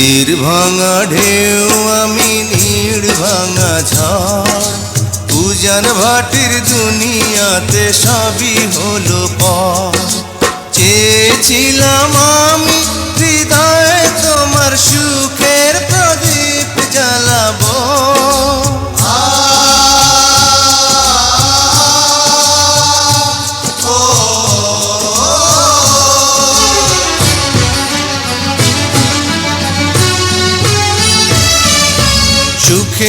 তীর ভাঙা ঢেউ, আমি নীড় ভাঙা ঝড়। উজান ভাটির দুনিয়াতে সবই হলো পর চেয়েছিলাম আমি হৃদয় তোমার সুখের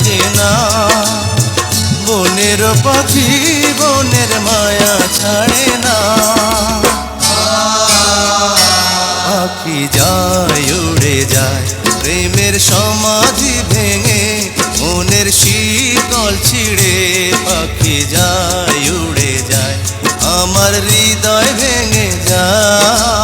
কাঁচায় না। বনের পাখি, বনের মায়া ছাড়ে না। পাখি যায়, উড়ে যায়, প্রেমের সমাধি ভেঙে, মনের শীতল ছিঁড়ে। পাখি যায়, উড়ে যায়, আমার হৃদয় ভেঙে যায়।